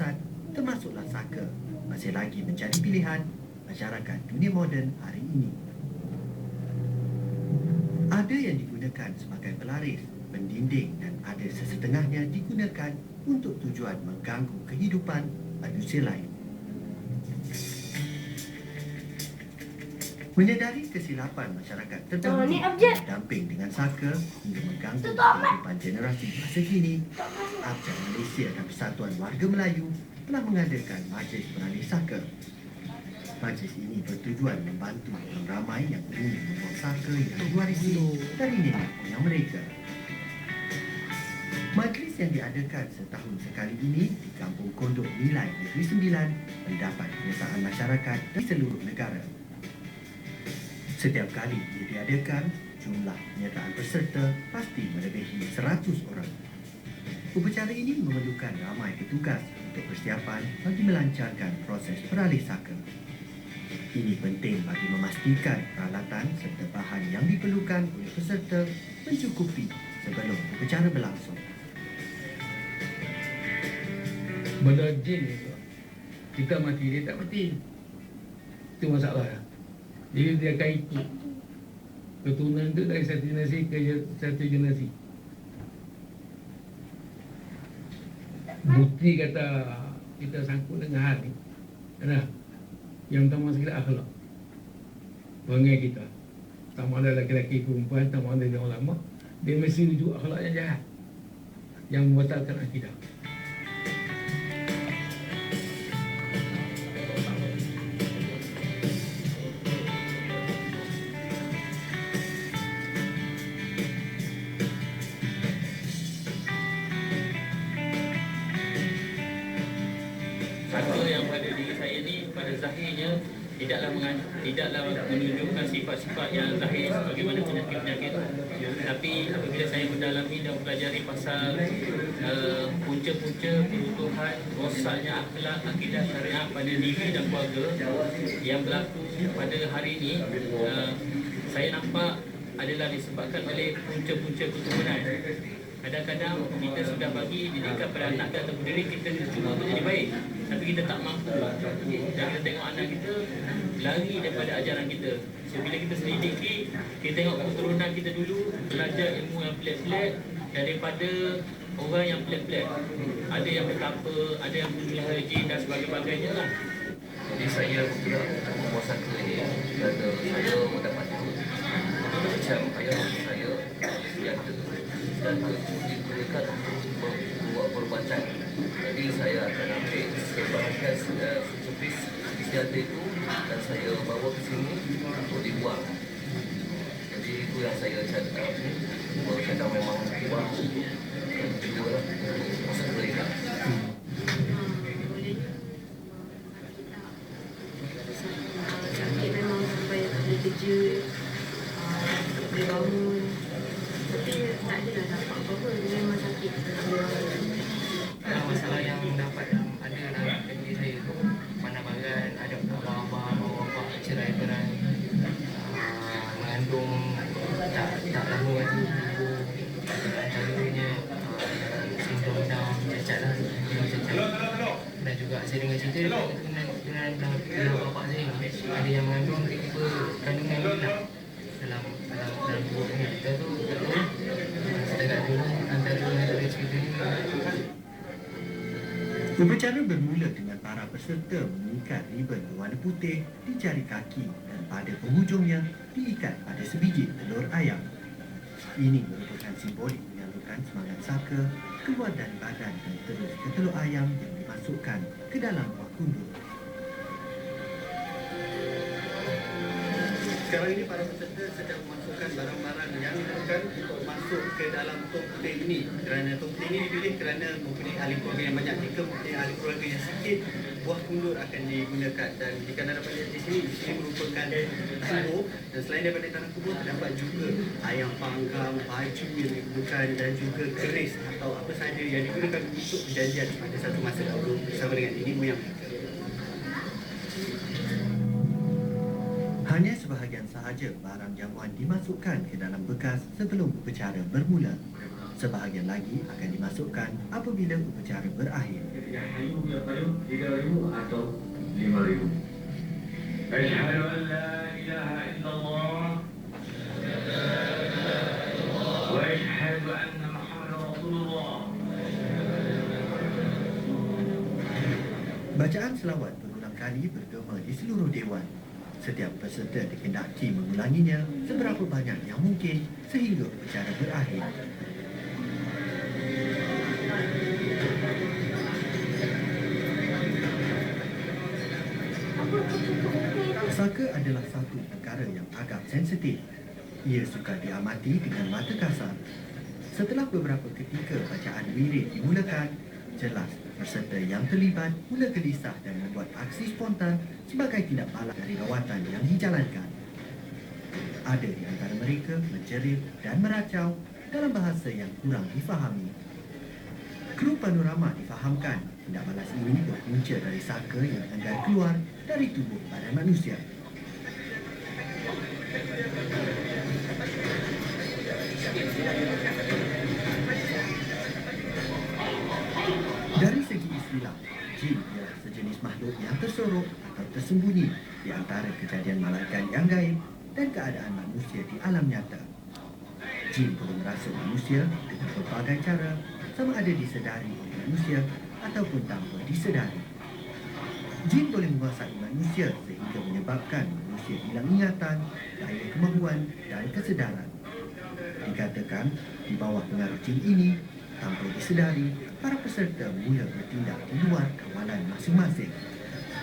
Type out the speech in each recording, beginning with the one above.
siasat termasuklah saka masih lagi menjadi pilihan masyarakat dunia moden hari ini. Ada yang digunakan sebagai pelaris, pendinding dan ada sesetengahnya digunakan untuk tujuan mengganggu kehidupan manusia lain. Menyedari kesilapan masyarakat Oh, ni objek. damping dengan saka hingga mengganggu kehidupan generasi masa kini, Abjad Malaysia dan Persatuan Warga Melayu telah mengadakan Majlis Beralih Saka. Majlis ini bertujuan membantu orang ramai yang ingin membuang saka yang diwarisi dari nenek moyang mereka. Majlis yang diadakan setahun sekali ini di Kampung Kondok Nilai Negeri Sembilan mendapat penyertaan masyarakat dari seluruh negara. Setiap kali ia diadakan, jumlah penyertaan peserta pasti melebihi 100 orang. Upacara ini memerlukan ramai petugas untuk persiapan bagi melancarkan proses peralih saka. Ini penting bagi memastikan peralatan serta bahan yang diperlukan oleh peserta mencukupi sebelum upacara berlangsung. Benda jin itu Kita mati, dia tak mati Itu masalah Jadi dia akan ikut. Keturunan itu dari satu generasi ke satu generasi. Bukti kata kita sangkut dengan hal ni Kenapa? Yang pertama sekali akhlak. Perangai kita. Sama ada lelaki-lelaki perempuan Sama ada orang lama. Dia mesti rujuk akhlak yang jahat. Yang membatalkan akidah Saka yang pada diri saya ni pada zahirnya tidaklah mengan, tidaklah menunjukkan sifat-sifat yang zahir sebagaimana penyakit-penyakit. Tapi apabila saya mendalami dan mempelajari pasal uh, punca-punca peruntuhan rosaknya akhlak akidah syariah pada diri dan keluarga yang berlaku pada hari ini uh, saya nampak adalah disebabkan oleh punca-punca keturunan Kadang-kadang kita sudah bagi didikan pada anak dan diri kita cuba untuk jadi baik Tapi kita tak mampu Dan kita tengok anak kita lari daripada ajaran kita. So bila kita selidiki, kita tengok keturunan kita dulu Belajar ilmu yang pelik-pelik Daripada orang yang pelik-pelik. Ada yang bertapa, ada yang memelihara jin dan sebagainya lah. Jadi saya pula ini kerana saya mendapat macam ayah saya yang dan untuk membuat perubatan. Jadi saya akan ambil sebahagian uh, sepis senjata itu dan saya bawa ke sini untuk dibuang. Jadi itu yang saya cakap ni. Kadang memang buang untuk masa boleh kerja ah, Tak boleh bangun Tapi tak adalah nampak apa-apa Dia memang sakit Masalah yang dapat ada dalam diri saya tu. Mana bagan, ada abang-abang, bapak-bapak cerai berai. Uh, Mengandung tak tak lama lagi ibu Antaranya uh, sindrom Down, cacat lah. Cacat. Dan juga saya dengar cerita keturunan dalam dalam bapak saya Ada yang mengandung tiba kandungan hilang dalam dalam dalam tubuh kita tu tak tahu setakat tu lah antara antara cerita ni Upacara bermula dengan para peserta mengikat ribbon berwarna putih di jari kaki dan pada penghujungnya diikat pada sebiji telur ayam. Ini merupakan simbolik menyalurkan semangat saka keluar dari badan dan terus ke telur ayam yang dimasukkan ke dalam buah kundur. Sekarang ini para peserta sedang memasukkan barang-barang yang untuk masuk ke dalam tong putih ini. Kerana tong putih ini dipilih kerana mempunyai ahli keluarga yang banyak. Jika mempunyai ahli keluarga yang sikit, buah kundur akan digunakan. Dan jika anda dapat lihat di sini, di sini merupakan kubur. Dan selain daripada tanah kubur, terdapat juga ayam panggang, baju yang digunakan dan juga keris atau apa sahaja yang digunakan untuk perjanjian pada satu masa dahulu bersama dengan nenek moyang sahaja barang jamuan dimasukkan ke dalam bekas sebelum upacara bermula. Sebahagian lagi akan dimasukkan apabila upacara berakhir. Hayyu Qayyum 3000 atau 5000. Asyhadu an la ilaha illallah wa asyhadu anna Muhammadar Rasulullah. Bacaan selawat berulang kali bergema di seluruh dewan. Setiap peserta dikendaki mengulanginya seberapa banyak yang mungkin sehingga upacara berakhir. Saka adalah satu perkara yang agak sensitif. Ia suka diamati dengan mata kasar. Setelah beberapa ketika bacaan wirid dimulakan, jelas peserta yang terlibat mula gelisah dan membuat aksi spontan sebagai tidak balas dari rawatan yang dijalankan. Ada di antara mereka menjerit dan meracau dalam bahasa yang kurang difahami. Kru panorama difahamkan tindak balas ini berpunca dari saka yang enggan keluar dari tubuh badan manusia. Dari tersembunyi di antara kejadian malaikat yang gaib dan keadaan manusia di alam nyata. Jin boleh merasuk manusia dengan berbagai cara sama ada disedari oleh manusia ataupun tanpa disedari. Jin boleh menguasai manusia sehingga menyebabkan manusia hilang ingatan, daya kemahuan dan kesedaran. Dikatakan di bawah pengaruh jin ini, tanpa disedari, para peserta mula bertindak di luar kawalan masing-masing.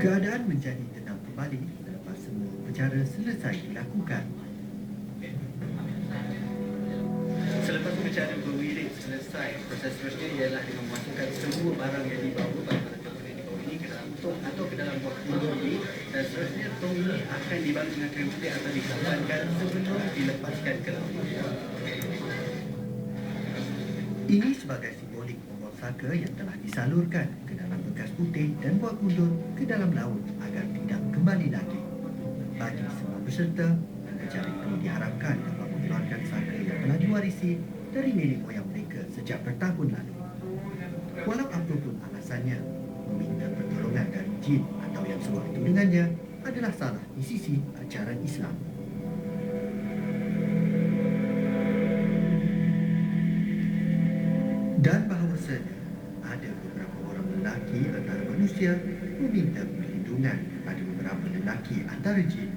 Keadaan menjadi tenang kembali selepas semua upacara selesai dilakukan. Selepas upacara berwirid selesai, proses seterusnya ialah dengan memasukkan semua barang yang dibawa pada bawah ini ke dalam tong atau ke dalam buah kubur ini dan seterusnya tong ini akan dibalut dengan kain putih atau dikapankan sebelum dilepaskan ke laut. Ini sebagai simbolik pembuang saka yang telah disalurkan ke dalam bekas putih dan buah kundur ke dalam laut agar tidak kembali lagi. Bagi semua peserta, pencari ini diharapkan dapat mengeluarkan saka yang telah diwarisi dari nenek moyang mereka sejak bertahun lalu. Walau apapun alasannya, meminta pertolongan dari jin atau yang sewaktu dengannya adalah salah di sisi ajaran Islam. Dan bahawasanya ada beberapa orang lelaki antara manusia meminta perlindungan kepada beberapa lelaki antara jin.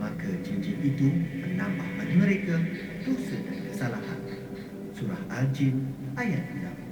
Maka jin-jin itu menambah bagi mereka dosa dan kesalahan. Surah Al-Jin ayat 6.